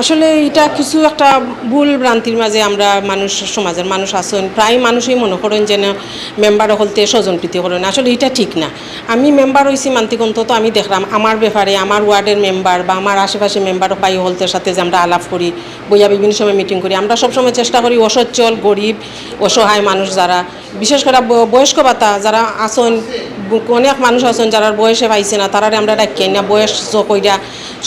আসলে এটা কিছু একটা ভুল ভ্রান্তির মাঝে আমরা মানুষ, সমাজের মানুষ আছেন প্রায় মানুষই মনে করেন যে না মেম্বার হলতে স্বজন প্রীতি করেন আসলে এটা ঠিক না। আমি মেম্বার হয়েছি মান্তিক অন্তত, আমি দেখলাম আমার ব্যাপারে, আমার ওয়ার্ডের মেম্বার বা আমার আশেপাশে মেম্বার পাই হলতের সাথে যে আমরা আলাপ করি, বইয়া বিভিন্ন সময় মিটিং করি। আমরা সবসময় চেষ্টা করি অসচ্ছল, গরিব, অসহায় মানুষ যারা, বিশেষ করে বয়স্ক ভাতা যারা আসন অনেক মানুষ আছেন যারা বয়সে পাইছে না, তারারে আমরা ডাকি না বয়স কইরা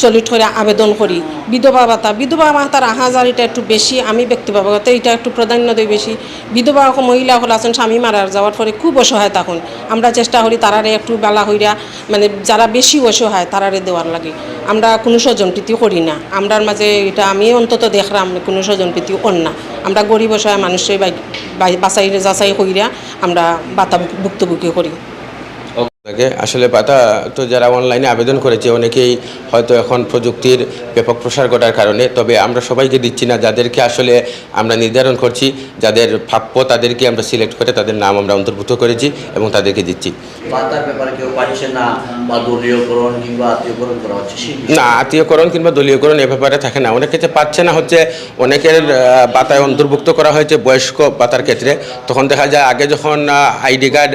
সলিড করে আবেদন করি। বিধবা ভাতা, বিধবা ভাতার হাজার এটা একটু বেশি, আমি ব্যক্তিগত এটা একটু প্রাধান্য দিই বেশি। বিধবা মহিলা হল আছেন, স্বামী মারা যাওয়ার পরে খুব অসহায় তখন আমরা চেষ্টা করি তারারে একটু বেলা হইরা মানে যারা বেশি অসহায় তারারে দেওয়ার লাগে। আমরা কোনো স্বজনপ্রীতি করি না। আমরার মাঝে এটা আমি অন্তত দেখলাম, কোনো স্বজনপ্রীতি না। আমরা গরিব, অসহায় মানুষের বাছাই, যাচাই কইরা আমরা বাতা ভুক্তভোগী করি। থাকে আসলে পাতা তো যারা অনলাইনে আবেদন করেছে, অনেকেই হয়তো এখন প্রযুক্তির ব্যাপক প্রসার ঘটার কারণে, তবে আমরা সবাইকে দিচ্ছি না। যাদেরকে আসলে আমরা নির্ধারণ করছি, যাদের প্রাপ্য তাদেরকে আমরা সিলেক্ট করে তাদের নাম আমরা অন্তর্ভুক্ত করেছি এবং তাদেরকে দিচ্ছি। বার্তার ব্যাপারে কেউ পাচ্ছে না বা দলীয়করণ কিংবা আত্মীয়করণ করা হচ্ছে না আত্মীয়করণ কিংবা দলীয়করণ এ ব্যাপারে থাকে না। অনেক ক্ষেত্রে পাচ্ছে না হচ্ছে অনেকের পাতায় অন্তর্ভুক্ত করা হয়েছে বয়স্ক পাতার ক্ষেত্রে। তখন দেখা যায় আগে যখন আইডি কার্ড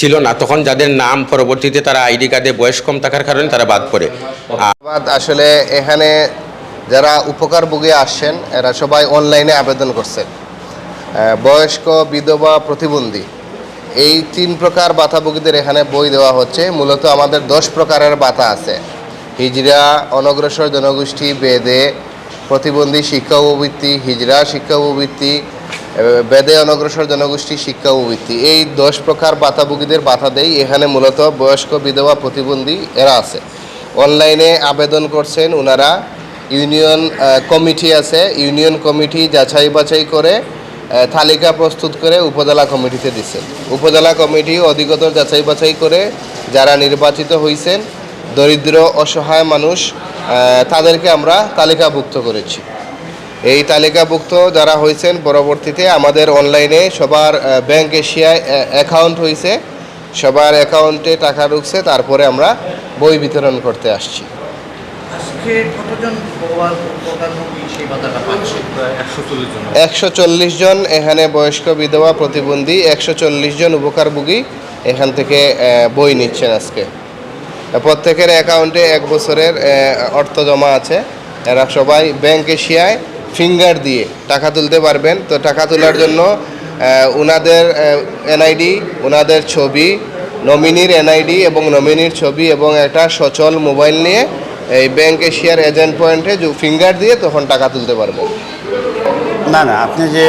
ছিল না তখন যাদের নাম পরবর্তীতে তারা আইডি কার্ডে বয়স কম থাকার কারণে তারা বাদ পড়ে। আসলে এখানে যারা উপকারভোগী আসছেন এরা সবাই অনলাইনে আবেদন করছেন বয়স্ক বিধবা প্রতিবন্ধী। এই তিন প্রকার বাতাভোগীদের এখানে বই দেওয়া হচ্ছে। মূলত আমাদের দশ প্রকারের বাতা আছে। হিজরা অনগ্রসর জনগোষ্ঠী বেদে প্রতিবন্ধী শিক্ষা উপবৃত্তি হিজরা শিক্ষা উপবৃত্তি এ, বেদে অনগ্রসর জনগোষ্ঠী শিক্ষা উপবৃত্তি এই দশ প্রকার বাতাভোগীদের বাধা দেই। এখানে মূলত বয়স্ক বিধবা প্রতিবন্ধী এরা আছে। অনলাইনে আবেদন করছেন ওনারা ইউনিয়ন কমিটি আছে। ইউনিয়ন কমিটি যাচাই বাছাই করে তালিকা প্রস্তুত করে উপজেলা কমিটিতে দিচ্ছেন। উপজেলা কমিটি অধিকতর যাচাই বাছাই করে যারা নির্বাচিত হয়েছেন দরিদ্র, অসহায় মানুষ তাদেরকে আমরা তালিকাভুক্ত করেছি। এই তালিকাভুক্ত যারা হয়েছেন পরবর্তীতে আমাদের অনলাইনে সবার ব্যাংক এশিয়ায় অ্যাকাউন্ট হয়েছে সবার অ্যাকাউন্টে টাকা ঢুকছে, তারপরে আমরা বই বিতরণ করতে আসছি। কতজন সেই পাচ্ছে একশো চল্লিশ জন। এখানে বয়স্ক বিধবা প্রতিবন্ধী একশো চল্লিশ জন উপকারভোগী এখান থেকে বই নিচ্ছেন আজকে। প্রত্যেকের অ্যাকাউন্টে এক বছরের অর্থ জমা আছে। এরা সবাই ব্যাংক এশিয়ায় ফিঙ্গার দিয়ে টাকা তুলতে পারবেন। তো টাকা তোলার জন্য ওনাদের এনআইডি ওনাদের ছবি নমিনির এনআইডি এবং নমিনির ছবি এবং একটা সচল মোবাইল নিয়ে এই ব্যাংক এশিয়ার এজেন্ট পয়েন্টে ফিঙ্গার দিয়ে তখন টাকা তুলতে পারবেন না না, আপনি যে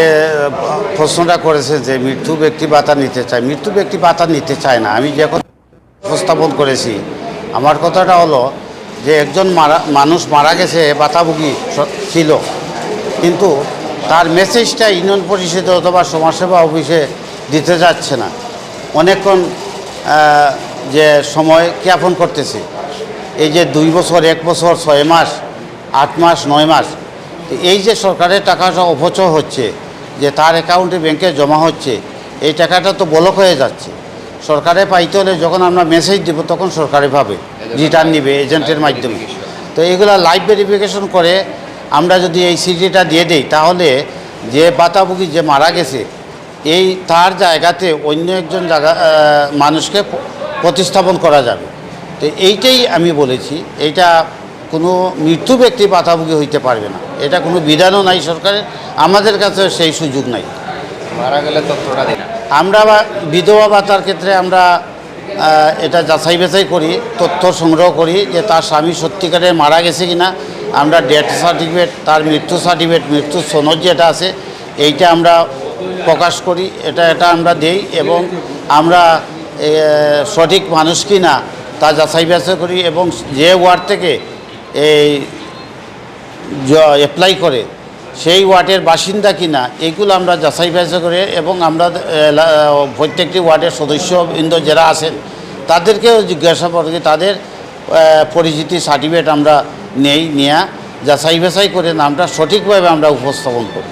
প্রশ্নটা করেছেন যে মৃত্যু ব্যক্তি ভাতা নিতে চায়, মৃত্যু ব্যক্তি ভাতা নিতে চায় না। আমি যে উপস্থাপন করেছি, আমার কথাটা হলো যে একজন মারা, মানুষ মারা গেছে ভাতাভোগী স- ছিল। কিন্তু তার মেসেজটা ইউনিয়ন পরিষদে অথবা সমাজসেবা অফিসে দিতে যাচ্ছে না। অনেকক্ষণ যে সময় জ্ঞাপন করতেছে। এই যে দুই বছর, এক বছর, ছয় মাস, আট মাস, নয় মাস এই যে সরকারের টাকাটা অপচয় হচ্ছে, যে তার অ্যাকাউন্টে ব্যাংকে জমা হচ্ছে, এই টাকাটা তো বলক হয়ে যাচ্ছে। সরকারে পাইতে হলে যখন আমরা মেসেজ দেবো, তখন সরকারে পাবে রিটার্ন নিবে এজেন্টের মাধ্যমে। তো এগুলো লাইভ ভেরিফিকেশন করে আমরা যদি এই সিডিটা দিয়ে দেই, তাহলে যে বাতাভোগী যে মারা গেছে, এই তার জায়গাতে অন্য একজন জায়গা মানুষকে প্রতিস্থাপন করা যাবে। তো এইটাই আমি বলেছি এইটা কোনো মৃত্যু ব্যক্তি বাতাভোগী হইতে পারবে না। এটা কোনো বিধানও নাই সরকারের আমাদের কাছে সেই সুযোগ নাই। মারা গেলে তথ্যটা দিন। আমরা বা- বিধবা ভাতার ক্ষেত্রে আমরা এটা যাচাই বাছাই করি তথ্য সংগ্রহ করি যে তার স্বামী সত্যিকারে মারা গেছে কিনা। আমরা ডেথ সার্টিফিকেট তার মৃত্যু সার্টিফিকেট মৃত্যু সনদ যেটা আছে এইটা আমরা প্রকাশ করি এটা এটা আমরা দেই এবং আমরা সঠিক মানুষ কি না তা যাচাই বাছাই করি এবং যে ওয়ার্ড থেকে এই অ্যাপ্লাই করে, সেই ওয়ার্ডের বাসিন্দা কিনা, এগুলো আমরা যাচাই বাছাই করে এবং আমরা প্রত্যেকটি ওয়ার্ডের সদস্যবৃন্দ যারা আছেন, তাদেরকেও জিজ্ঞাসা করি তাদের পরিচিতি সার্টিফিকেট আমরা নেই, নেয়া, যাচাই বাছাই করে নামটা সঠিকভাবে আমরা উপস্থাপন করি।